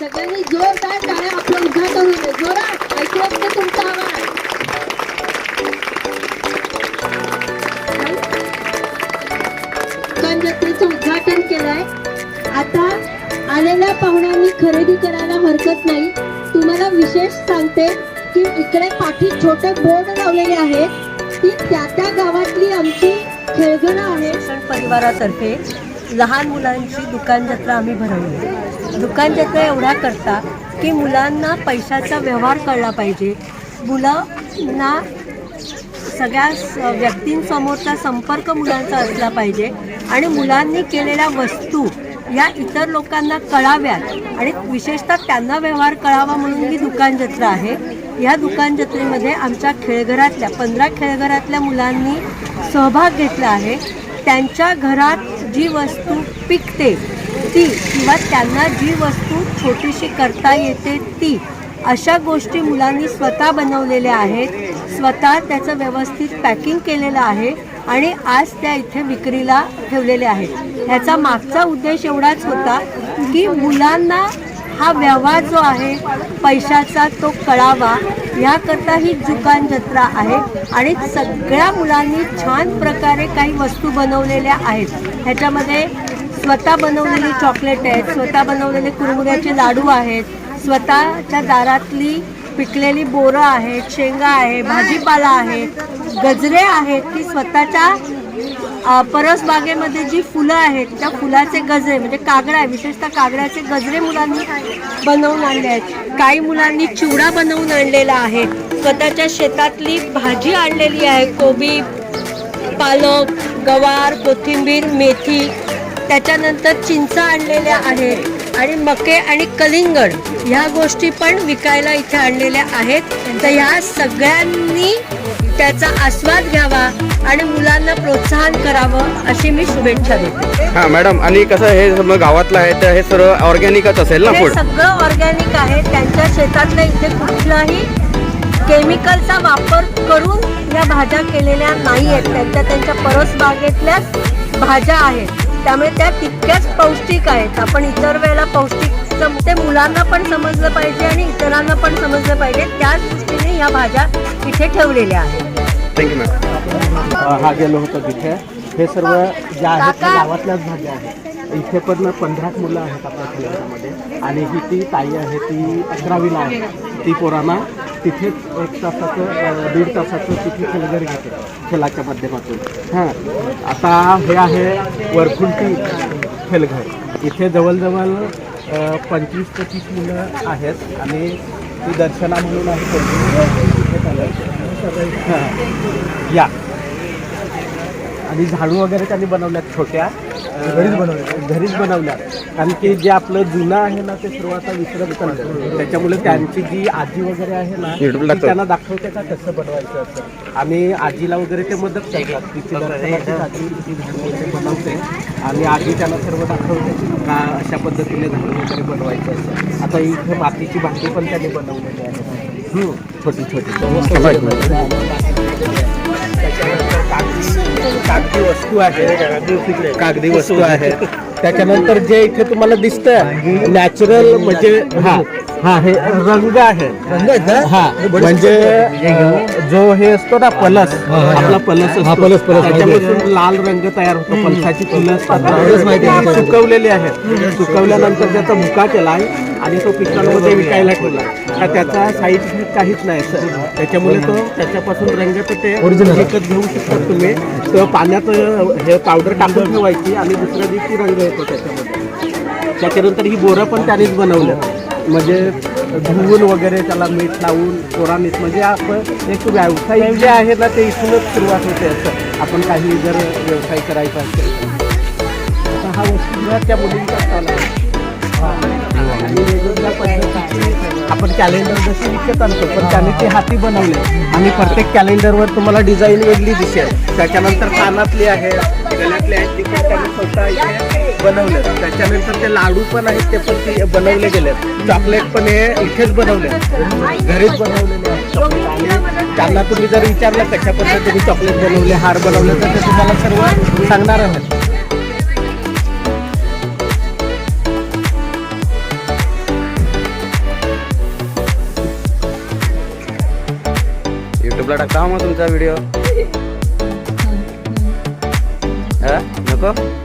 सगळ्यांनी जोरदार टाळ्या आपलं उद्घाटन होऊ दे जोरात ऐकूयात का तुमचा आवाज दुकान जत्रेचं उद्घाटन केलंय. आता आलेल्या पाहुण्यांनी खरेदी करायला हरकत नाही. तुम्हाला विशेष सांगते की इकडे पाठी छोटे बोर्ड लावलेले आहेत. ती त्या त्या गावातली आमची खेळगणं आहे परिवारातर्फे लहान मुलांची दुकान जत्रा आम्ही भरवली. दुकान एवढा करता की मुलांना पैशाचा व्यवहार कळला पाहिजे. मुलांना सगळ्या स- व्यक्तींसमोरचा संपर्क मुलांचा असला पाहिजे आणि मुलांनी केलेल्या वस्तू या इतर लोकांना कळाव्यात आणि विशेषतः त्यांना व्यवहार कळावा म्हणून ही दुकान जत्रा आहे. या दुकान जत्रेमध्ये आमच्या खेळघरातल्या पंधरा खेळघरातल्या मुलांनी सहभाग घेतला आहे. त्यांच्या घरात जी वस्तू पिकते ती किंवा त्यांना जी वस्तू छोटीशी करता येते ती अशा गोष्टी मुलांनी स्वतः बनवलेल्या आहेत. स्वतः त्याचं व्यवस्थित पॅकिंग केलेलं आहे आणि आज त्या इथे विक्रीला ठेवलेल्या आहेत. ह्याचा मागचा उद्देश एवढाच होता की मुलांना हा व्यवहार जो आहे पैशाचा तो कळावा ह्याकरता ही दुकान जत्रा आहे आणि सगळ्या मुलांनी छान प्रकारे काही वस्तू बनवलेल्या आहेत. ह्याच्यामध्ये स्वतः बनवलेली चॉकलेट आहेत स्वतः बनवलेले कुरमुऱ्याचे लाडू आहेत स्वतःच्या दारातली पिकलेली बोरं आहेत शेंगा आहे भाजीपाला आहे गजरे आहेत की स्वतःच्या परसबागेमध्ये जी फुलं आहेत त्या फुलाचे गजरे म्हणजे कागडा आहे विशेषतः कागड्याचे गजरे मुलांनी बनवून आणले आहेत. काही मुलांनी चिवडा बनवून आणलेला आहे. स्वतःच्या शेतातली भाजी आणलेली आहे कोबी पालक गवार कोथिंबीर मेथी त्याच्यानंतर चिंचा आणलेल्या आहेत. आणि मके आणि कलिंगड ह्या गोष्टी पण विकायला इथे आणलेल्या आहेत. तर ह्या सगळ्यांनी त्याचा आस्वाद घ्यावा आणि मुलांना प्रोत्साहन करावं अशी मी शुभेच्छा देते. हा मॅडम आणि कसं हे समजा गावातलं आहे तर हे सर्व ऑर्गॅनिकच असेल ना हे फूड सगळं ऑर्गॅनिक आहे. त्यांच्या शेतातल्या इथे कुठलाही केमिकलचा वापर करून या भाज्या केलेल्या नाही आहेत त्यांच्या त्यांच्या परसबागेतल्याच भाज्या आहेत. त्यामुळे त्या तितक्याच पौष्टिक आहेत. आपण इतर वेळेला पौष्टिक ते मुलांना पण समजलं पाहिजे आणि इतरांना पण समजलं पाहिजे. त्याच दृष्टीने या भाज्या इथे ठेवलेल्या आहेत. थँक्यू मॅम हा गेलो होतो तिथे. हे सर्व ज्या आहेत त्या गावातल्याच भाज्या आहेत. इथे पण पंधरा मुलं आहेत आपल्या खेळामध्ये आणि ही ती ताई आहे ती अकरावीला आहे. ती पोरांना तिथेच एक तासाचं दीड तासाचं तिथे खेळघर घेते खेळाच्या माध्यमातून. हां. आता हे आहे वरखुंटी खेळघर इथे जवळजवळ पंचवीस ते तीस मुलं आहेत आणि ती दर्शना म्हणून आहे हां. या. आणि झाडू वगैरे त्यांनी बनवल्यात छोट्या. घरीच बनवल्या घरीच बनवल्या कारण की जे आपलं जुनं आहे ना ते सर्व आता विसरत चाललं त्याच्यामुळे त्यांची जी आजी वगैरे आहे ना ती त्यांना दाखवते का कसं बनवायचं असं. आणि आजीला वगैरे ते मदत करतात. तिची आजी बनवते. आणि आजी त्यांना सर्व दाखवते का अशा पद्धतीने झाडू वगैरे बनवायचं असं. आता इथे मातीची भांडी पण त्यांनी बनवलेली आहे छोटी छोटी. कागदी वस्तू आहेत. कागदी वस्तू आहेत. त्याच्यानंतर जे इथे तुम्हाला दिसतंय नॅचरल म्हणजे हा हा हे रंग आहे. हा म्हणजे जो हे असतो ना पलस आपला पलस असतो. त्याच्यापासून लाल रंग तयार होतो पलसाची फुलं असतात ती सुकवलेली आहेत सुकवल्यानंतर त्याचा मुका केला आहे आणि तो पिकांमध्ये विकायला ठेवला का त्याचा इफेक्ट काहीच नाही सर. त्याच्यामुळे तो त्याच्यापासून रंग तर ते विकत घेऊ शकतात तुम्ही. तर पाण्यात हे पावडर टाकून ठेवायची आणि दुसऱ्या दिवशी रंग येतो त्याच्यामध्ये. त्याच्यानंतर ही बोरं पण त्यानेच बनवलं म्हणजे धुवून वगैरे त्याला मीठ लावून पोरानीच म्हणजे आपण एक व्यवसाय जे आहे ना ते इथूनच सुरुवात होते असं. आपण काही जर व्यवसाय करायचा असेल तर. आता हा वस्तू त्या मुलींचा चालू आणि वेगवेगळ्या पद्धतीची आपण कॅलेंडर जसे विकत आणतो पण त्याने ते हाती बनवले. आणि प्रत्येक कॅलेंडरवर तुम्हाला डिझाईन वेगळी दिसेल. त्याच्यानंतर कानातली आहे गळ्यातली आहेत ती पण त्यांनी स्वतः बनवले. त्याच्यानंतर ते लाडू पण आहेत ते पण ते बनवले गेले चॉकलेट पण हे इथेच बनवले. घरीच बनवलेले त्यांना तुम्ही जर विचारलं कशा पद्धतीने चॉकलेट बनवले हार बनवले तर ते तुम्हाला सर्व सांगणार आहेत. युट्यूबला टाकता हो मग तुमचा व्हिडिओ. नको?